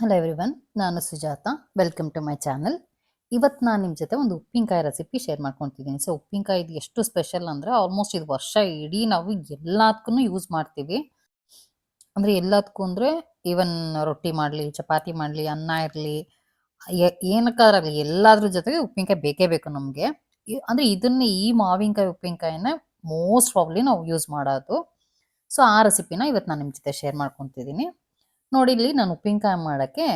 Hello everyone ನಾನು Sujatha. Welcome to my channel ಇವತ್ತು ನಾನು ನಿಮ್ಮ ಜೊತೆ ಒಂದು ಉಪ್ಪಿನಕಾಯಿ ರೆಸಿಪಿ ಶೇರ್ ಮಾಡ್ಕೊತಿದ್ದೀನಿ. ಸೊ ಉಪ್ಪಿನಕಾಯಿ ಇದು ಎಷ್ಟು ಸ್ಪೆಷಲ್ ಅಂದರೆ ಆಲ್ಮೋಸ್ಟ್ ಇದು ವರ್ಷ ಇಡೀ ನಾವು ಎಲ್ಲದಕ್ಕೂ ಯೂಸ್ ಮಾಡ್ತೀವಿ. ಅಂದರೆ ಎಲ್ಲದಕ್ಕೂ ಅಂದರೆ ಈವನ್ ರೊಟ್ಟಿ ಮಾಡಲಿ, ಚಪಾತಿ ಮಾಡಲಿ, ಅನ್ನ ಇರಲಿ ಏನಕ್ಕಾದ್ರಾಗಲಿ ಎಲ್ಲದ್ರ ಜೊತೆಗೆ ಉಪ್ಪಿನಕಾಯಿ ಬೇಕೇ ಬೇಕು ನಮಗೆ. ಅಂದರೆ ಇದನ್ನೇ ಈ ಮಾವಿನಕಾಯಿ ಉಪ್ಪಿನಕಾಯಿನ ಮೋಸ್ಟ್ ಪ್ರಾಬ್ಲಿ ನಾವು ಯೂಸ್ ಮಾಡೋದು. ಸೊ ಆ ರೆಸಿಪಿನ ಇವತ್ತು ನಾನು ನಿಮ್ಮ ಜೊತೆ ಶೇರ್ ಮಾಡ್ಕೊತಿದ್ದೀನಿ. ನೋಡಿ ಇಲ್ಲಿ ನಾನು ಉಪ್ಪಿನಕಾಯಿ ಮಾಡೋಕ್ಕೆ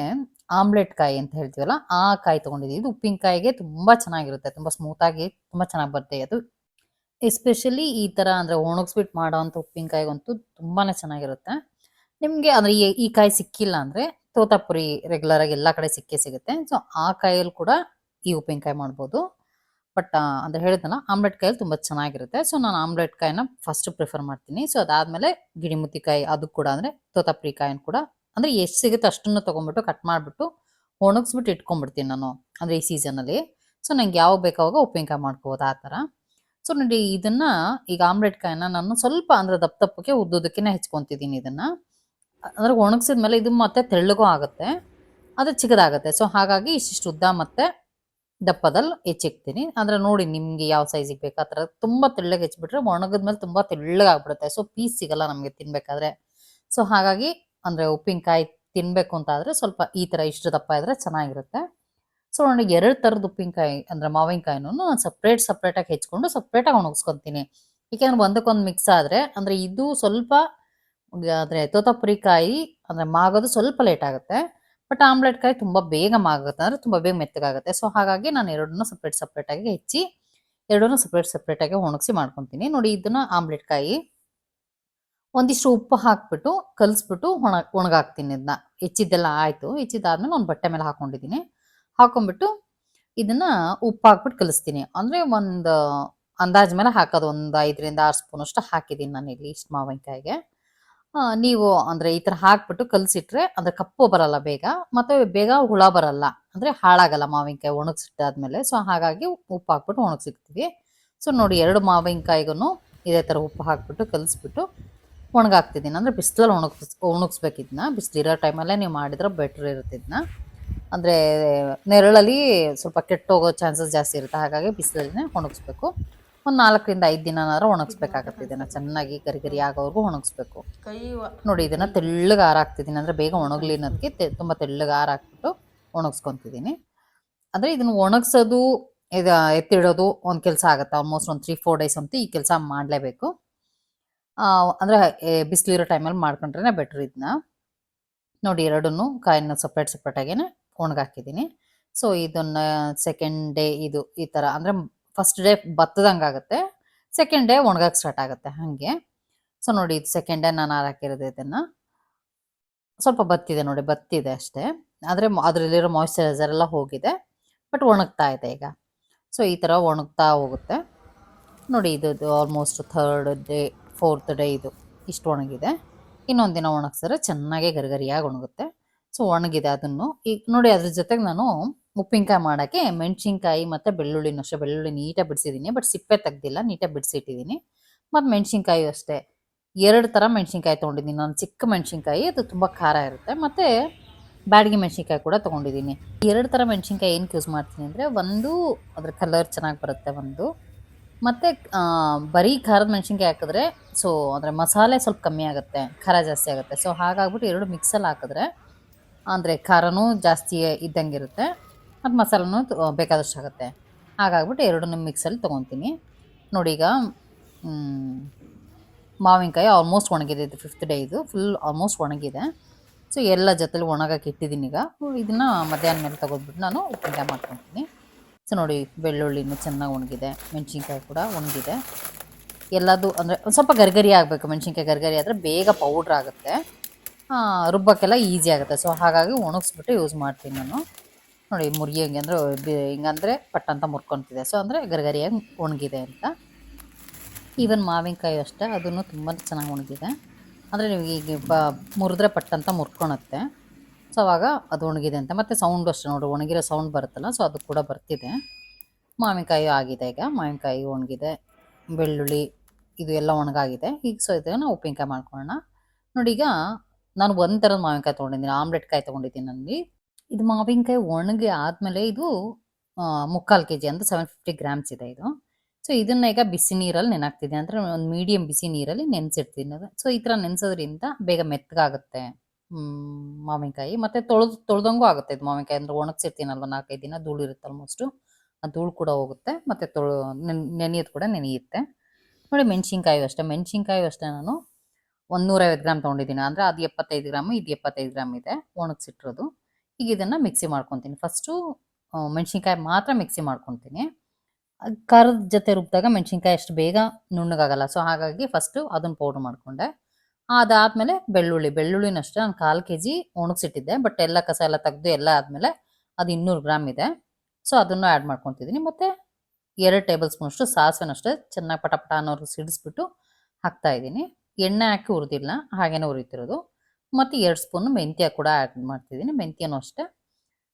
ಆಮ್ಲೆಟ್ ಕಾಯಿ ಅಂತ ಹೇಳ್ತೀವಲ್ಲ, ಆ ಕಾಯಿ ತೊಗೊಂಡಿದ್ದೀವಿ ಇದು ಉಪ್ಪಿನಕಾಯಿಗೆ ತುಂಬ ಚೆನ್ನಾಗಿರುತ್ತೆ, ತುಂಬ ಸ್ಮೂತಾಗಿ ತುಂಬ ಚೆನ್ನಾಗಿ ಬರುತ್ತೆ ಅದು. ಎಸ್ಪೆಷಲಿ ಈ ಥರ ಅಂದರೆ ಒಣಗಿಸ್ಬಿಟ್ಟು ಮಾಡೋವಂಥ ಉಪ್ಪಿನಕಾಯಿಗಂತೂ ತುಂಬಾ ಚೆನ್ನಾಗಿರುತ್ತೆ. ನಿಮಗೆ ಅಂದರೆ ಈ ಕಾಯಿ ಸಿಕ್ಕಿಲ್ಲ ಅಂದರೆ ತೋತಾಪುರಿ ರೆಗ್ಯುಲರ್ ಆಗಿ ಎಲ್ಲ ಕಡೆ ಸಿಕ್ಕೇ ಸಿಗುತ್ತೆ. ಸೊ ಆ ಕಾಯಲ್ಲಿ ಕೂಡ ಈ ಉಪ್ಪಿನಕಾಯಿ ಮಾಡ್ಬೋದು. ಬಟ್ ಅಂದರೆ ಹೇಳಿದ್ನಲ್ಲ, ಆಮ್ಲೆಟ್ ಕಾಯಲ್ಲಿ ತುಂಬ ಚೆನ್ನಾಗಿರುತ್ತೆ. ಸೊ ನಾನು ಆಮ್ಲೆಟ್ ಕಾಯಿನ ಫಸ್ಟ್ ಪ್ರಿಫರ್ ಮಾಡ್ತೀನಿ. ಸೊ ಅದಾದಮೇಲೆ ಗಿಡಿಮುತ್ತಿಕಾಯಿ ಅದು ಕೂಡ ಅಂದರೆ ತೋತಾಪುರಿ ಕಾಯಿನ ಕೂಡ ಅಂದರೆ ಎಷ್ಟು ಸಿಗುತ್ತೆ ಅಷ್ಟನ್ನು ತೊಗೊಂಬಿಟ್ಟು ಕಟ್ ಮಾಡಿಬಿಟ್ಟು ಒಣಗಿಸ್ಬಿಟ್ಟು ಇಟ್ಕೊಂಡ್ಬಿಡ್ತೀನಿ ನಾನು ಅಂದರೆ ಈ ಸೀಸನಲ್ಲಿ ಸೊ ನಂಗೆ ಯಾವಾಗ ಬೇಕಾವಾಗ ಉಪ್ಪಿನಕಾಯಿ ಮಾಡ್ಕೋಬೋದು ಆ ಥರ. ಸೊ ನೋಡಿ ಇದನ್ನು ಈಗ ಆಮ್ಲೆಟ್ ನಾನು ಸ್ವಲ್ಪ ಅಂದರೆ ದಪ್ಪ ದಪ್ಪಕ್ಕೆ ಉದ್ದುದಕ್ಕೆ ಹೆಚ್ಕೊತಿದ್ದೀನಿ ಇದನ್ನು. ಅಂದರೆ ಒಣಗಿಸಿದ ಮೇಲೆ ಇದು ಮತ್ತೆ ತೆಳ್ಳಗೂ ಆಗುತ್ತೆ. ಅದು ಚಿಕ್ಕದಾಗುತ್ತೆ. ಸೊ ಹಾಗಾಗಿ ಇಷ್ಟಿಷ್ಟು ಉದ್ದ ಮತ್ತೆ ದಪ್ಪದಲ್ಲಿ ಹೆಚ್ಚಿಕ್ತೀನಿ. ಅಂದರೆ ನೋಡಿ ನಿಮಗೆ ಯಾವ ಸೈಜಿಗೆ ಬೇಕು ಆ ಥರ ತುಂಬ ತೆಳ್ಳಗೆ ಹೆಚ್ಚಿಬಿಟ್ರೆ ಒಣಗಿದ್ಮೇಲೆ ತುಂಬ ತೆಳ್ಳಗಾಗ್ಬಿಡುತ್ತೆ. ಸೊ ಪೀಸ್ ಸಿಗಲ್ಲ ನಮಗೆ ತಿನ್ನಬೇಕಾದ್ರೆ ಸೊ ಹಾಗಾಗಿ ಅಂದರೆ ಉಪ್ಪಿನಕಾಯಿ ತಿನ್ನಬೇಕು ಅಂತ ಆದರೆ ಸ್ವಲ್ಪ ಈ ಥರ ಇಷ್ಟು ದಪ್ಪ ಇದ್ರೆ ಚೆನ್ನಾಗಿರುತ್ತೆ. ಸೊ ನನಗೆ ಎರಡು ಥರದ ಉಪ್ಪಿನಕಾಯಿ ಅಂದರೆ ಮಾವಿನಕಾಯಿನೂ ನಾನು ಸಪ್ರೇಟ್ ಸಪ್ರೇಟಾಗಿ ಹೆಚ್ಕೊಂಡು ಸಪ್ರೇಟಾಗಿ ಒಣಗಿಸ್ಕೊತೀನಿ. ಏಕೆಂದ್ರೆ ಒಂದಕ್ಕೊಂದು ಮಿಕ್ಸ್ ಆದರೆ, ಅಂದರೆ ಇದು ಸ್ವಲ್ಪ ಅಂದರೆ ತೋತಪುರಿಕಾಯಿ ಅಂದರೆ ಮಾಗೋದು ಸ್ವಲ್ಪ ಲೇಟ್ ಆಗುತ್ತೆ. ಬಟ್ ಆಮ್ಲೆಟ್ ಕಾಯಿ ತುಂಬ ಬೇಗ ಮಾಗುತ್ತೆ ಅಂದರೆ ತುಂಬ ಬೇಗ ಮೆತ್ತಗಾಗುತ್ತೆ. ಸೊ ಹಾಗಾಗಿ ನಾನು ಎರಡನ್ನೂ ಸಪ್ರೇಟ್ ಸಪ್ರೇಟಾಗಿ ಹೆಚ್ಚಿ ಎರಡನ್ನೂ ಸಪ್ರೇಟ್ ಸಪ್ರೇಟಾಗಿ ಒಣಗಿಸಿ ಮಾಡ್ಕೊತೀನಿ. ನೋಡಿ, ಇದನ್ನು ಆಮ್ಲೆಟ್ ಕಾಯಿ ಒಂದಿಷ್ಟು ಉಪ್ಪು ಹಾಕ್ಬಿಟ್ಟು, ಕಲಿಸ್ಬಿಟ್ಟು ಒಣ, ಒಣಗಾಕ್ತೀನಿ ಇದನ್ನ ಹೆಚ್ಚಿದ್ದೆಲ್ಲ ಆಯಿತು. ಹೆಚ್ಚಿದ್ದಾದ್ಮೇಲೆ ಒಂದು ಬಟ್ಟೆ ಮೇಲೆ ಹಾಕೊಂಡಿದ್ದೀನಿ. ಹಾಕೊಂಡ್ಬಿಟ್ಟು ಇದನ್ನ ಉಪ್ಪು ಹಾಕ್ಬಿಟ್ಟು ಕಲಿಸ್ತೀನಿ. ಅಂದರೆ ಒಂದು, ಅಂದಾಜ್ ಮೇಲೆ ಹಾಕೋದು. ಒಂದು ಐದರಿಂದ ಆರು ಸ್ಪೂನ್ ಅಷ್ಟು ಹಾಕಿದ್ದೀನಿ ನಾನು ಇಲ್ಲಿ ಇಷ್ಟು ಮಾವಿನಕಾಯಿಗೆ. ನೀವು ಅಂದರೆ ಈ ಥರ ಹಾಕ್ಬಿಟ್ಟು ಕಲಸಿಟ್ರೆ ಅಂದರೆ ಕಪ್ಪು ಬರಲ್ಲ ಬೇಗ. ಮತ್ತು ಬೇಗ ಹುಳ ಬರಲ್ಲ. ಅಂದರೆ ಹಾಳಾಗಲ್ಲ ಮಾವಿನಕಾಯಿ ಒಣಗಿಸಿಟ್ಟಾದ್ಮೇಲೆ. ಸೊ, ಹಾಗಾಗಿ ಉಪ್ಪು ಹಾಕ್ಬಿಟ್ಟು ಒಣಗಿಸಿಕ್ತೀವಿ ಸೊ, ನೋಡಿ ಎರಡು ಮಾವಿನಕಾಯಿಗೂ ಇದೇ ಥರ ಉಪ್ಪು ಹಾಕ್ಬಿಟ್ಟು ಕಲಿಸ್ಬಿಟ್ಟು ಒಣಗಾಕ್ತಿದ್ದೀನಿ. ಅಂದರೆ ಬಿಸಿಲಲ್ಲಿ ಒಣಗಿಸ್ ಒಣಗಿಸ್ಬೇಕಿದ್ನ. ಬಿಸಿಲಿರೋ ಟೈಮಲ್ಲೇ ನೀವು ಮಾಡಿದ್ರೆ ಬೆಟ್ರ್ ಇರುತ್ತೆ ಇದನ್ನ ಅಂದರೆ ನೆರಳಲ್ಲಿ ಸ್ವಲ್ಪ ಕೆಟ್ಟೋಗೋ ಚಾನ್ಸಸ್ ಜಾಸ್ತಿ ಇರುತ್ತೆ. ಹಾಗಾಗಿ ಬಿಸಿಲಲ್ಲೇ ಒಣಗಿಸ್ಬೇಕು. ಒಂದು ನಾಲ್ಕರಿಂದ ಐದು ದಿನನಾದ್ರೂ ಒಣಗಿಸ್ಬೇಕಾಗತ್ತೆ ಇದನ್ನು. ಚೆನ್ನಾಗಿ ಗರಿ ಗರಿ ಆಗೋವರೆಗೂ ಒಣಗಿಸ್ಬೇಕು. ನೋಡಿ ಇದನ್ನು ತೆಳ್ಳಗೆ ಆರ ಹಾಕ್ತಿದ್ದೀನಿ. ಅಂದರೆ ಬೇಗ ಒಣಗಲಿ ಅನ್ನೋದಕ್ಕೆ ತೆ ತುಂಬ ತೆಳ್ಳಗೆ ಆರ ಹಾಕ್ಬಿಟ್ಟು ಒಣಗಿಸ್ಕೊತಿದ್ದೀನಿ. ಅಂದರೆ ಇದನ್ನು ಒಣಗಿಸೋದು ಇದು ಎತ್ತಿಡೋದು ಒಂದು ಕೆಲಸ ಆಗುತ್ತೆ. ಆಲ್ಮೋಸ್ಟ್ ಒಂದು ತ್ರೀ ಫೋರ್ ಡೇಸ್ ಅಂತೂ ಈ ಕೆಲಸ ಮಾಡಲೇಬೇಕು. ಅಂದರೆ ಬಿಸಿಲಿರೋ ಟೈಮಲ್ಲಿ ಮಾಡ್ಕೊಂಡ್ರೆ ಬೆಟ್ರ್ ಇದನ್ನ ನೋಡಿ, ಎರಡನ್ನೂ ಕಾಯಿನ ಸಪ್ರೇಟ್ ಸಪ್ರೇಟಾಗೇ ಒಣಗಾಕಿದ್ದೀನಿ ಸೊ ಇದನ್ನು ಸೆಕೆಂಡ್ ಡೇ ಇದು, ಈ ಥರ ಅಂದರೆ ಫಸ್ಟ್ ಡೇ ಬತ್ತದಂಗೆ ಆಗುತ್ತೆ. ಸೆಕೆಂಡ್ ಡೇ ಒಣಗಕ್ಕೆ ಸ್ಟಾರ್ಟ್ ಆಗುತ್ತೆ ಹಾಗೆ. ಸೊ ನೋಡಿ, ಇದು ಸೆಕೆಂಡ್ ಡೇ ನಾನು ಹಾಕಿರೋದು ಇದನ್ನು. ಸ್ವಲ್ಪ ಬತ್ತಿದೆ ನೋಡಿ, ಬತ್ತಿದೆ ಅಷ್ಟೇ. ಆದರೆ ಅದರಲ್ಲಿರೋ ಮಾಯ್ಶ್ಚರೈಸರ್ ಎಲ್ಲ ಹೋಗಿದೆ ಬಟ್ ಒಣಗ್ತಾ ಇದೆ ಈಗ. ಸೊ ಈ ಥರ ಒಣಗ್ತಾ ಹೋಗುತ್ತೆ. ನೋಡಿ, ಇದು almost third day fourth day ಇದು. ಇಷ್ಟು ಒಣಗಿದೆ. ಇನ್ನೊಂದು ದಿನ ಒಣಗಿಸಿದ್ರೆ ಚೆನ್ನಾಗಿ ಗರಿಗರಿಯಾಗಿ ಒಣಗುತ್ತೆ. ಸೊ ಒಣಗಿದೆ ಅದನ್ನು. ಈಗ ನೋಡಿ ಅದ್ರ ಜೊತೆಗೆ ನಾನು ಉಪ್ಪಿನಕಾಯಿ ಮಾಡೋಕ್ಕೆ ಮೆಣಸಿನ್ಕಾಯಿ ಮತ್ತು ಬೆಳ್ಳುಳ್ಳಿನೂ ಅಷ್ಟೇ. ಬೆಳ್ಳುಳ್ಳಿ ನೀಟಾಗಿ ಬಿಡಿಸಿದ್ದೀನಿ ಬಟ್ ಸಿಪ್ಪೆ ತೆಗ್ದಿಲ್ಲ, ನೀಟಾಗಿ ಬಿಡಿಸಿಟ್ಟಿದ್ದೀನಿ ಮತ್ತು ಮೆಣಸಿನ್ಕಾಯಿ ಅಷ್ಟೇ. ಎರಡು ಥರ ಮೆಣಸಿನ್ಕಾಯಿ ತೊಗೊಂಡಿದ್ದೀನಿ ನಾನು ಚಿಕ್ಕ ಮೆಣಸಿನ್ಕಾಯಿ, ಅದು ತುಂಬ ಖಾರ ಇರುತ್ತೆ. ಮತ್ತು ಬ್ಯಾಡಿಗೆ ಮೆಣಸಿನ್ಕಾಯಿ ಕೂಡ ತೊಗೊಂಡಿದ್ದೀನಿ ಎರಡು ಥರ ಮೆಣಸಿನ್ಕಾಯಿ ಏನಕ್ಕೆ ಯೂಸ್ ಮಾಡ್ತೀನಿ ಅಂದರೆ ಒಂದು ಅದ್ರ ಕಲರ್ ಚೆನ್ನಾಗಿ ಬರುತ್ತೆ ಒಂದು. ಮತ್ತು ಬರೀ ಖಾರದ ಮೆಣಸಿನ್ಕಾಯಿ ಹಾಕಿದ್ರೆ ಸೊ ಅಂದರೆ ಮಸಾಲೆ ಸ್ವಲ್ಪ ಕಮ್ಮಿ ಆಗುತ್ತೆ, ಖಾರ ಜಾಸ್ತಿ ಆಗುತ್ತೆ. ಸೊ ಹಾಗಾಗ್ಬಿಟ್ಟು ಎರಡು ಮಿಕ್ಸಲ್ಲಿ ಹಾಕಿದ್ರೆ, ಅಂದರೆ ಖಾರನೂ ಜಾಸ್ತಿ ಇದ್ದಂಗೆ ಇರುತ್ತೆ, ಮತ್ತು ಮಸಾಲನೂ ಬೇಕಾದಷ್ಟು ಆಗುತ್ತೆ. ಹಾಗಾಗ್ಬಿಟ್ಟು ಎರಡನ್ನೂ ಮಿಕ್ಸಲ್ಲಿ ತೊಗೊತೀನಿ. ನೋಡಿ ಈಗ ಮಾವಿನಕಾಯಿ ಆಲ್ಮೋಸ್ಟ್ ಒಣಗಿದೆ, ಇದು ಫಿಫ್ತ್ ಡೇ ಇದು ಫುಲ್ ಆಲ್ಮೋಸ್ಟ್ ಒಣಗಿದೆ. ಸೊ ಎಲ್ಲ ಜೊತೆಲಿ ಒಣಗಕ್ಕೆ ಇಟ್ಟಿದ್ದೀನಿ ಈಗ. ಇದನ್ನು ಮಧ್ಯಾಹ್ನ ಮೇಲೆ ತೊಗೊಂಡ್ಬಿಟ್ಟು ನಾನು ಉಪ್ಪಿನಕಾಯಿ ಮಾಡ್ಕೊತೀನಿ. ಸೊ ನೋಡಿ, ಬೆಳ್ಳುಳ್ಳಿನೂ ಚೆನ್ನಾಗಿ ಒಣಗಿದೆ. ಮೆಣಸಿನ್ಕಾಯಿ ಕೂಡ ಒಣಗಿದೆ. ಎಲ್ಲದು ಅಂದರೆ ಒಂದು ಸ್ವಲ್ಪ ಗರ್ಗರಿ ಆಗಬೇಕು. ಮೆಣಸಿನ್ಕಾಯಿ ಗರ್ಗರಿ ಆದರೆ ಬೇಗ ಪೌಡ್ರ್ ಆಗುತ್ತೆ. ರುಬ್ಬಕ್ಕೆಲ್ಲ ಈಸಿ ಆಗುತ್ತೆ. ಸೊ ಹಾಗಾಗಿ ಒಣಗಿಸ್ಬಿಟ್ಟು ಯೂಸ್ ಮಾಡ್ತೀನಿ ನಾನು. ನೋಡಿ ಮುರಿ ಹೆಂಗೆ ಅಂದರೆ ಹಿಂಗಂದರೆ ಪಟ್ಟಂತ ಮುರ್ಕೊತಿದೆ. ಸೊ ಅಂದರೆ ಗರ್ಗರಿಯಾಗಿ ಒಣಗಿದೆ ಅಂತ. ಈವನ್ ಮಾವಿನಕಾಯಿ ಅಷ್ಟೇ, ಅದನ್ನು ತುಂಬ ಚೆನ್ನಾಗಿ ಒಣಗಿದೆ. ಅಂದರೆ ನೀವು ಈಗ ಮುರಿದ್ರೆ ಪಟ್ಟಂತ ಮುರ್ಕೊಳುತ್ತೆ ಸೊ ಆವಾಗ ಅದು ಒಣಗಿದೆ ಅಂತ. ಮತ್ತು ಸೌಂಡ್ ಅಷ್ಟೇ ನೋಡಿ, ಒಣಗಿರೋ ಸೌಂಡ್ ಬರುತ್ತಲ್ಲ ಸೊ ಅದು ಕೂಡ ಬರ್ತಿದೆ. ಮಾವಿನಕಾಯಿ ಆಗಿದೆ ಈಗ. ಮಾವಿನಕಾಯಿ ಒಣಗಿದೆ, ಬೆಳ್ಳುಳ್ಳಿ, ಇದು ಎಲ್ಲ ಒಣಗಾಗಿದೆ. ಈಗ ಸೊ ಇದನ್ನು ಉಪ್ಪಿನಕಾಯಿ ಮಾಡ್ಕೊಳ್ಳೋಣ. ನೋಡಿ ಈಗ ನಾನು ಒಂದು ಥರದ ಮಾವಿನಕಾಯಿ ತೊಗೊಂಡಿದ್ದೀನಿ ಆಮ್ಲೆಟ್ ಕಾಯಿ ತೊಗೊಂಡಿದ್ದೀನಿ ನನಗೆ ಇದು ಮಾವಿನಕಾಯಿ ಒಣಗಿ ಆದಮೇಲೆ ಇದು ಮುಕ್ಕಾಲು ಕೆ ಜಿ ಅಂದರೆ ಸೆವೆನ್ ಫಿಫ್ಟಿ ಗ್ರಾಮ್ಸ್ ಇದೆ ಇದು. ಸೊ ಇದನ್ನ ಈಗ ಬಿಸಿ ನೀರಲ್ಲಿ ನೆನಾಕ್ತಿದ್ದೀನಿ ಅಂದರೆ ಒಂದು ಮೀಡಿಯಂ ಬಿಸಿ ನೀರಲ್ಲಿ ನೆನೆಸಿಡ್ತೀನಿ. ಸೊ ಈ ಥರ ನೆನೆಸೋದ್ರಿಂದ ಬೇಗ ಮೆತ್ತಗಾಗುತ್ತೆ ಮಾವಿನಕಾಯಿ. ಮತ್ತೆ ತೊಳೆದು, ತೊಳೆದಂಗೂ ಆಗುತ್ತೆ ಇದು ಮಾವಿನಕಾಯಿ. ಅಂದ್ರೆ ಒಣಗ್ಸಿರ್ತೀನಲ್ವ ನಾಲ್ಕೈದು ದಿನ ಧೂಳು ಇರುತ್ತೆ ಆಲ್ಮೋಸ್ಟ್ ಆ ಧೂಳು ಕೂಡ ಹೋಗುತ್ತೆ. ಮತ್ತೆ ತೊಳು ನೆನೆಯೋದು ಕೂಡ ನೆನೆಯುತ್ತೆ. ನೋಡಿ ಮೆಣಸಿನ್ಕಾಯಿ ಅಷ್ಟೇ. ಮೆಣಸಿನ್ಕಾಯಿ ಅಷ್ಟೇ ನಾನು ಒಂದು ನೂರೈವತ್ತು ಗ್ರಾಮ್ ತೊಗೊಂಡಿದ್ದೀನಿ. ಅಂದರೆ ಅದು ಎಪ್ಪತ್ತೈದು ಗ್ರಾಮ್, ಇದು ಎಪ್ಪತ್ತೈದು ಗ್ರಾಮ್ ಇದೆ ಒಣಗಿಸಿಟ್ಟಿರೋದು. ಈಗ ಇದನ್ನು ಮಿಕ್ಸಿ ಮಾಡ್ಕೊತೀನಿ. ಫಸ್ಟು ಮೆಣಸಿನ್ಕಾಯಿ ಮಾತ್ರ ಮಿಕ್ಸಿ ಮಾಡ್ಕೊತೀನಿ. ಕರದ ಜೊತೆ ರುಬ್ಬಿದಾಗ ಮೆಣಸಿನ್ಕಾಯಿ ಅಷ್ಟು ಬೇಗ ನುಣ್ಣಗಾಗಲ್ಲ. ಸೊ ಹಾಗಾಗಿ ಫಸ್ಟು ಅದನ್ನು ಪೌಡ್ರ್ ಮಾಡಿಕೊಂಡೆ. ಅದಾದಮೇಲೆ ಬೆಳ್ಳುಳ್ಳಿ. ಬೆಳ್ಳುಳ್ಳಿನ ಅಷ್ಟೇ ನಾನು ಕಾಲು ಕೆ ಜಿ ಒಣಗಿಸಿಟ್ಟಿದ್ದೆ. ಬಟ್ ಎಲ್ಲ ಕಸ ಎಲ್ಲ ತೆಗೆದು ಎಲ್ಲ ಆದಮೇಲೆ ಅದು ಇನ್ನೂರು ಗ್ರಾಮ್ ಇದೆ. ಸೊ ಅದನ್ನು ಆ್ಯಡ್ ಮಾಡ್ಕೊತಿದ್ದೀನಿ. ಮತ್ತು ಎರಡು ಟೇಬಲ್ ಸ್ಪೂನ್ ಅಷ್ಟು ಸಾಸಿವೆನ ಅಷ್ಟೇ ಚೆನ್ನಾಗಿ ಪಟ ಪಟ ಅನ್ನೋರು ಸಿಡಿಸ್ಬಿಟ್ಟು ಹಾಕ್ತಾ ಇದ್ದೀನಿ. ಎಣ್ಣೆ ಹಾಕಿ ಹುರಿದಿಲ್ಲ, ಹಾಗೇನೆ ಹುರಿತಿರೋದು. ಮತ್ತು ಎರಡು ಸ್ಪೂನ್ ಮೆಂತ್ಯ ಕೂಡ ಆ್ಯಡ್ ಮಾಡ್ತಿದ್ದೀನಿ. ಮೆಂತ್ಯನೂ ಅಷ್ಟೇ.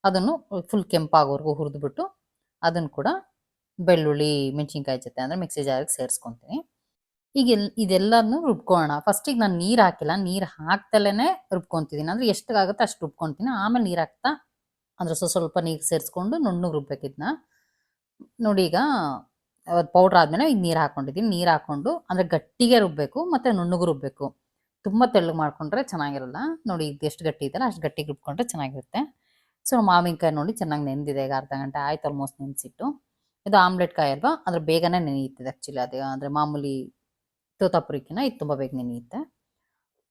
ಅದನ್ನು ಫುಲ್ ಕೆಂಪಾಗೋವರೆಗೂ ಹುರಿದ್ಬಿಟ್ಟು ಅದನ್ನು ಕೂಡ ಬೆಳ್ಳುಳ್ಳಿ, ಮೆಣಸಿನ್ಕಾಯಿ ಜೊತೆ ಅಂದರೆ ಮಿಕ್ಸಿ ಜಾರಿಗೆ ಸೇರಿಸ್ಕೊತೀನಿ. ಈಗ ಎಲ್ ಇದೆಲ್ಲನೂ ರುಬ್ಕೊಳ್ಳೋಣ ಫಸ್ಟಿಗೆ ನಾನು ನೀರು ಹಾಕಿಲ್ಲ. ನೀರು ಹಾಕ್ದಲೇ ರುಬ್ಕೊತಿದ್ದೀನಿ ಅಂದರೆ ಎಷ್ಟಾಗುತ್ತೆ ಅಷ್ಟು ರುಬ್ಕೊತೀನಿ. ಆಮೇಲೆ ನೀರು ಹಾಕ್ತಾ ಅಂದ್ರೆ ಸ್ವಲ್ಪ ಸ್ವಲ್ಪ ನೀರು ಸೇರಿಸ್ಕೊಂಡು ನುಣ್ಣಗೆ ರುಬ್ಬೇಕಿದ್ನ. ನೋಡಿ ಈಗ ಪೌಡ್ರ್ ಆದ್ಮೇಲೆ ಈಗ ನೀರು ಹಾಕ್ಕೊಂಡಿದ್ದೀನಿ ನೀರು ಹಾಕೊಂಡು ಅಂದರೆ ಗಟ್ಟಿಗೆ ರುಬ್ಬಬೇಕು ಮತ್ತೆ ನುಣ್ಣಗೆ ರುಬ್ಬಬೇಕು ತುಂಬ ತೆಳ್ಳಗೆ ಮಾಡ್ಕೊಂಡ್ರೆ ಚೆನ್ನಾಗಿರಲ್ಲ. ನೋಡಿ ಇದು ಎಷ್ಟು ಗಟ್ಟಿ ಇದೆಯಲ್ಲ ಅಷ್ಟು ಗಟ್ಟಿಗೆ ರುಬ್ಕೊಂಡ್ರೆ ಚೆನ್ನಾಗಿರುತ್ತೆ. ಸೊ ಮಾವಿನಕಾಯಿ ನೋಡಿ ಚೆನ್ನಾಗಿ ನೆಂದಿದೆ. ಈಗ ಅರ್ಧ ಗಂಟೆ ಆಯ್ತು ಆಲ್ಮೋಸ್ಟ್ ನೆನೆಸಿಟ್ಟು. ಇದು ಆಮ್ಲೆಟ್ ಕಾಯಿ ಅಲ್ವಾ ಅಂದರೆ ಬೇಗನೆ ನೆನೆಯುತ್ತದೆ ಆ್ಯಕ್ಚುಲಿ ಅದು. ಅಂದರೆ ಮಾಮೂಲಿ ತೋತಾಪುರಿಕಿನ ಇದು ತುಂಬ ಬೇಗ ನೆನೆಯುತ್ತೆ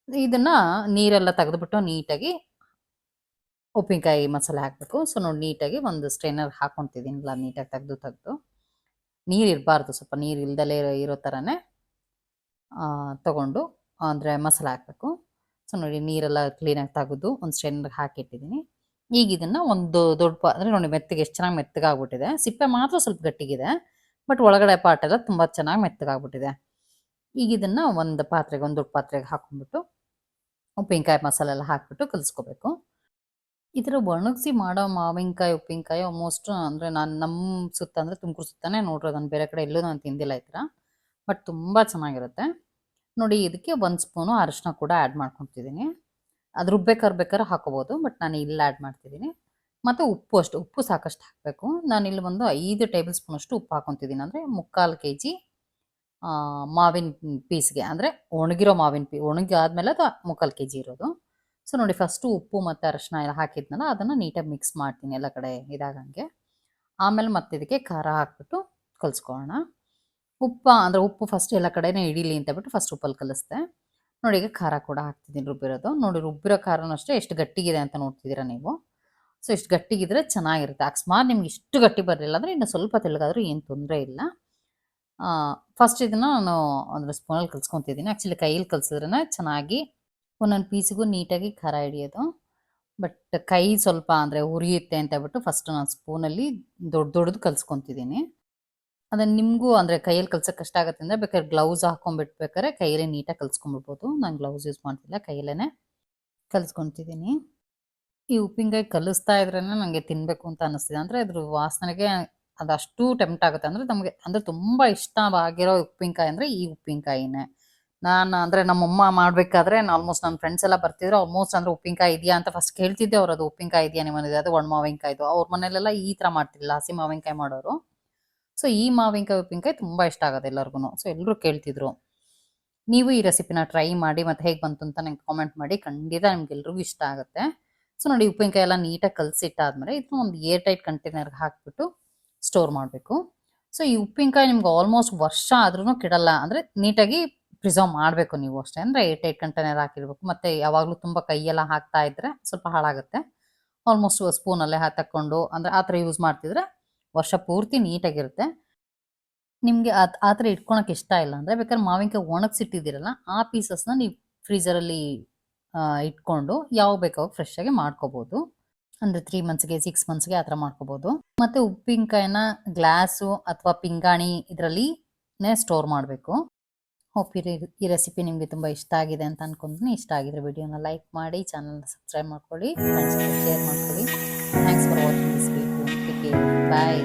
ಇದನ್ನು ನೀರೆಲ್ಲ ತೆಗೆದುಬಿಟ್ಟು ನೀಟಾಗಿ ಉಪ್ಪಿನಕಾಯಿ ಮಸಾಲೆ ಹಾಕಬೇಕು. ಸೊ ನೋಡಿ ನೀಟಾಗಿ ಒಂದು ಸ್ಟ್ರೈನರ್ ಹಾಕೊತಿದ್ದೀನಿ ಇಲ್ಲ ನೀಟಾಗಿ ತೆಗೆದು ತೆಗೆದು. ನೀರು ಇರಬಾರ್ದು, ಸ್ವಲ್ಪ ನೀರು ಇಲ್ದಲೇ ಇರೋ ಥರನೇ ತಗೊಂಡು ಅಂದರೆ ಮಸಾಲೆ ಹಾಕಬೇಕು. ಸೊ ನೋಡಿ ನೀರೆಲ್ಲ ಕ್ಲೀನಾಗಿ ತೆಗೆದು ಒಂದು ಸ್ಟ್ರೈನರ್ಗೆ ಹಾಕಿಟ್ಟಿದ್ದೀನಿ ಈಗ ಇದನ್ನು ಒಂದು ದೊಡ್ಡ ಪಾ, ಅಂದರೆ ನೋಡಿ ಮೆತ್ತಗೆ, ಎಷ್ಟು ಚೆನ್ನಾಗಿ ಮೆತ್ತಗಾಗ್ಬಿಟ್ಟಿದೆ. ಸಿಪ್ಪೆ ಮಾತ್ರ ಸ್ವಲ್ಪ ಗಟ್ಟಿಗಿದೆ, ಬಟ್ ಒಳಗಡೆ ಪಾರ್ಟ್ ಎಲ್ಲ ತುಂಬ ಚೆನ್ನಾಗಿ ಮೆತ್ತಗಾಗ್ಬಿಟ್ಟಿದೆ. ಈಗ ಇದನ್ನು ಒಂದು ಪಾತ್ರೆಗೆ, ಒಂದು ದೊಡ್ಡ ಪಾತ್ರೆಗೆ ಹಾಕೊಂಡ್ಬಿಟ್ಟು, ಉಪ್ಪಿನಕಾಯಿ ಮಸಾಲೆ ಎಲ್ಲ ಹಾಕ್ಬಿಟ್ಟು ಕಲಿಸ್ಕೋಬೇಕು. ಈ ಥರ ಒಣಗಿಸಿ ಮಾಡೋ ಮಾವಿನಕಾಯಿ, ಉಪ್ಪಿನಕಾಯಿ ಆಲ್ಮೋಸ್ಟ್ ಅಂದರೆ ನಾನು ನಮ್ಮ ಸುತ್ತ ಅಂದರೆ ತುಮಕೂರು ಸುತ್ತನೇ ನೋಡ್ರಿ, ನಾನು ಬೇರೆ ಕಡೆ ಎಲ್ಲೂ ನಾನು ತಿಂದಿಲ್ಲ ಈ ಥರ ಬಟ್ ತುಂಬ ಚೆನ್ನಾಗಿರುತ್ತೆ. ನೋಡಿ ಇದಕ್ಕೆ ಒಂದು ಸ್ಪೂನು ಅರಿಶಿನ ಕೂಡ ಆ್ಯಡ್ ಮಾಡ್ಕೊತಿದ್ದೀನಿ ಅದು ರುಬ್ಬೇಕಾದ್ರೆ ಬೇಕಾದ್ರೆ ಹಾಕೋಬೋದು ಬಟ್ ನಾನು ಇಲ್ಲಿ ಆ್ಯಡ್ ಮಾಡ್ತಿದ್ದೀನಿ. ಮತ್ತು ಉಪ್ಪು ಅಷ್ಟು, ಉಪ್ಪು ಸಾಕಷ್ಟು ಹಾಕಬೇಕು. ನಾನು ಇಲ್ಲಿ ಒಂದು ಐದು ಟೇಬಲ್ ಸ್ಪೂನ್ ಅಷ್ಟು ಉಪ್ಪು ಹಾಕೊತಿದ್ದೀನಿ, ಅಂದರೆ ಮುಕ್ಕಾಲು ಕೆ ಜಿ ಮಾವಿನ ಪೀಸ್ಗೆ, ಅಂದರೆ ಒಣಗಿರೋ ಮಾವಿನ ಪೀ ಒಣಗಿ ಆದಮೇಲೆ ಅದು ಮುಕ್ಕಾಲು ಕೆ ಜಿ ಇರೋದು. ಸೊ ನೋಡಿ ಫಸ್ಟು ಉಪ್ಪು ಮತ್ತು ಅರಶಿನ ಎಲ್ಲ ಹಾಕಿದ್ನಲ್ಲ, ಅದನ್ನು ನೀಟಾಗಿ ಮಿಕ್ಸ್ ಮಾಡ್ತೀನಿ ಎಲ್ಲ ಕಡೆ ಇದಾಗಂಗೆ. ಆಮೇಲೆ ಮತ್ತೆ ಇದಕ್ಕೆ ಖಾರ ಹಾಕ್ಬಿಟ್ಟು ಕಲಿಸ್ಕೊಳ್ಳೋಣ. ಉಪ್ಪು, ಅಂದರೆ ಉಪ್ಪು ಫಸ್ಟ್ ಎಲ್ಲ ಕಡೆನೇ ಹಿಡೀಲಿ ಅಂತ ಬಿಟ್ಟು ಫಸ್ಟ್ ಉಪ್ಪಲ್ಲಿ ಕಲಿಸ್ದೆ. ನೋಡಿ ಈಗ ಖಾರ ಕೂಡ ಹಾಕ್ತಿದ್ದೀನಿ ರುಬ್ಬಿರೋದು. ನೋಡಿ ರುಬ್ಬಿರೋ ಖಾರನೂ ಅಷ್ಟೇ, ಎಷ್ಟು ಗಟ್ಟಿಗಿದೆ ಅಂತ ನೋಡ್ತಿದ್ದೀರಾ ನೀವು. ಸೊ ಇಷ್ಟು ಗಟ್ಟಿಗಿದ್ರೆ ಚೆನ್ನಾಗಿರುತ್ತೆ. ಅಕಸ್ಮಾತ್ ನಿಮ್ಗೆ ಇಷ್ಟು ಗಟ್ಟಿ ಬರಲಿಲ್ಲ ಅಂದರೆ ಇನ್ನು ಸ್ವಲ್ಪ ತೆಳ್ಳಗಾದರೂ ಏನು ತೊಂದರೆ ಇಲ್ಲ. ಫಸ್ಟ್ ಇದನ್ನ ನಾನು ಅಂದರೆ ಸ್ಪೂನಲ್ಲಿ ಕಲ್ಸ್ಕೊತಿದ್ದೀನಿ ಆ್ಯಕ್ಚುಲಿ ಕೈಯಲ್ಲಿ ಕಲ್ಸಿದ್ರೆ ಚೆನ್ನಾಗಿ ಒಂದೊಂದು ಪೀಸಿಗೂ ನೀಟಾಗಿ ಖಾರ ಹಿಡಿಯೋದು. ಬಟ್ ಕೈ ಸ್ವಲ್ಪ ಅಂದರೆ ಉರಿಯುತ್ತೆ ಅಂತ ಹೇಳ್ಬಿಟ್ಟು ಫಸ್ಟ್ ನಾನು ಸ್ಪೂನಲ್ಲಿ ದೊಡ್ಡ ದೊಡ್ಡದು ಕಲ್ಸ್ಕೊತಿದ್ದೀನಿ ಅದನ್ನು ನಿಮಗೂ ಅಂದರೆ ಕೈಯಲ್ಲಿ ಕಲ್ಸೋಕೆ ಕಷ್ಟ ಆಗುತ್ತೆ ಅಂದರೆ ಬೇಕಾದ್ರೆ ಗ್ಲೌಸ್ ಹಾಕೊಂಡ್ಬಿಟ್ಬೇಕಾದ್ರೆ ಕೈಯಲ್ಲೇ ನೀಟಾಗಿ ಕಲ್ಸ್ಕೊಂಡ್ಬಿಡ್ಬೋದು ನಾನು ಗ್ಲೌಸ್ ಯೂಸ್ ಮಾಡ್ತಿಲ್ಲ ಕೈಯಲ್ಲೇ ಕಲ್ಸ್ಕೊತಿದ್ದೀನಿ ಈ ಉಪ್ಪಿನಕಾಯಿ ಕಲಿಸ್ತಾ ಇದ್ರೇ ನನಗೆ ತಿನ್ನಬೇಕು ಅಂತ ಅನ್ನಿಸ್ತಿದೆ ಅಂದರೆ ಅದ್ರ ವಾಸನೆಗೆ ಅದಷ್ಟು ಟೆಂಪ್ಟ್ ಆಗುತ್ತೆ. ಅಂದರೆ ನಮಗೆ ಅಂದರೆ ತುಂಬ ಆಗಿರೋ ಉಪ್ಪಿನಕಾಯಿ ಅಂದರೆ ಈ ಉಪ್ಪಿನಕಾಯಿನೇ. ನಾನು ಅಂದರೆ ನಮ್ಮಮ್ಮ ಮಾಡಬೇಕಾದ್ರೆ ಆಲ್ಮೋಸ್ಟ್ ನನ್ನ ಫ್ರೆಂಡ್ಸ್ ಎಲ್ಲ ಬರ್ತಿದ್ರು ಆಲ್ಮೋಸ್ಟ್ ಅಂದರೆ ಉಪ್ಪಿನಕಾಯಿ ಇದೆಯಾ? ಅಂತ ಫಸ್ಟ್ ಕೇಳ್ತಿದ್ದೆ ಅವ್ರು, ಅದು ಉಪ್ಪಿನಕಾಯಿ ಇದೆಯಾ ನಿಮ್ಮ ಅದು ಒಣ ಮಾವಿನಕಾಯ್ದು. ಅವ್ರ ಮನೇಲೆಲ್ಲ ಈ ಥರ ಮಾಡ್ತಿಲ್ಲ ಹಸಿ ಮಾವಿನಕಾಯಿ ಮಾಡೋರು. ಸೊ ಈ ಮಾವಿನಕಾಯಿ, ಉಪ್ಪಿನಕಾಯಿ ತುಂಬ ಇಷ್ಟ ಆಗೋದು ಎಲ್ಲರಿಗೂ ಸೊ ಎಲ್ಲರೂ ಕೇಳ್ತಿದ್ರು. ನೀವು ಈ ರೆಸಿಪಿನ ಟ್ರೈ ಮಾಡಿ ಮತ್ತು ಹೇಗೆ ಬಂತು ಅಂತ ನಂಗೆ ಕಾಮೆಂಟ್ ಮಾಡಿ. ಖಂಡಿತ ನಿಮ್ಗೆಲ್ರಿಗೂ ಇಷ್ಟ ಆಗುತ್ತೆ. ಸೊ ನೋಡಿ ಉಪ್ಪಿನಕಾಯಿ ಎಲ್ಲ ನೀಟಾಗಿ ಕಲಸಿಟ್ಟಾದ್ಮೇಲೆ ಇದನ್ನ ಒಂದು ಏರ್ ಟೈಟ್ ಕಂಟೈನರ್ಗೆ ಹಾಕ್ಬಿಟ್ಟು ಸ್ಟೋರ್ ಮಾಡಬೇಕು. ಸೊ ಈ ಉಪ್ಪಿನಕಾಯಿ ನಿಮ್ಗೆ ಆಲ್ಮೋಸ್ಟ್ ವರ್ಷ ಆದ್ರೂ ಕೆಡಲ್ಲ. ಅಂದರೆ ನೀಟಾಗಿ ಪ್ರಿಸರ್ವ್ ಮಾಡಬೇಕು ನೀವು ಅಷ್ಟೇ. ಅಂದರೆ ಏಟ್ ಏಟ್ ಕಂಟೈನರ್ ಹಾಕಿರ್ಬೇಕು. ಮತ್ತು ಯಾವಾಗಲೂ ತುಂಬ ಕೈಯೆಲ್ಲ ಹಾಕ್ತಾ ಇದ್ರೆ ಸ್ವಲ್ಪ ಹಾಳಾಗುತ್ತೆ. ಆಲ್ಮೋಸ್ಟ್ ಸ್ಪೂನಲ್ಲೇ ತಕ್ಕೊಂಡು, ಅಂದರೆ ಆ ಥರ ಯೂಸ್ ಮಾಡ್ತಿದ್ರೆ ವರ್ಷ ಪೂರ್ತಿ ನೀಟಾಗಿರುತ್ತೆ. ನಿಮಗೆ ಆ ಥರ ಇಟ್ಕೊಳಕ್ಕೆ ಇಷ್ಟ ಇಲ್ಲ ಅಂದರೆ, ಬೇಕಾದ್ರೆ ಮಾವಿನಕಾಯಿ ಒಣಗಿಸಿಟ್ಟಿದ್ದೀರಲ್ಲ, ಆ ಪೀಸಸ್ನ ನೀವು ಫ್ರೀಸರಲ್ಲಿ ಇಟ್ಕೊಂಡು ಯಾವಾಗ ಬೇಕಾವಾಗ ಫ್ರೆಶ್ ಆಗಿ ಮಾಡ್ಕೋಬೋದು. ಅಂದರೆ ತ್ರೀ ಮಂತ್ಸ್ಗೆ ಸಿಕ್ಸ್ ಮಂತ್ಸ್ಗೆ ಆ ಥರ ಮಾಡ್ಕೋಬೋದು. ಮತ್ತೆ ಉಪ್ಪಿನಕಾಯಿನ ಗ್ಲಾಸು ಅಥವಾ ಪಿಂಗಾಣಿ ಇದರಲ್ಲಿ ಸ್ಟೋರ್ ಮಾಡಬೇಕು. ಹೋಪ್ ಈ ರೆಸಿಪಿ ನಿಮಗೆ ತುಂಬಾ ಇಷ್ಟ ಆಗಿದೆ ಅಂತ ಅನ್ಕೊಂತೀನಿ ಇಷ್ಟ ಆಗಿದ್ರೆ ವಿಡಿಯೋನ ಲೈಕ್ ಮಾಡಿ ಚಾನಲ್ನ ಸಬ್ಸ್ಕ್ರೈಬ್ ಮಾಡ್ಕೊಳ್ಳಿ ಫ್ರೆಂಡ್ಸ್ ಶೇರ್ ಮಾಡ್ಕೊಳ್ಳಿ. Thanks for watching this bye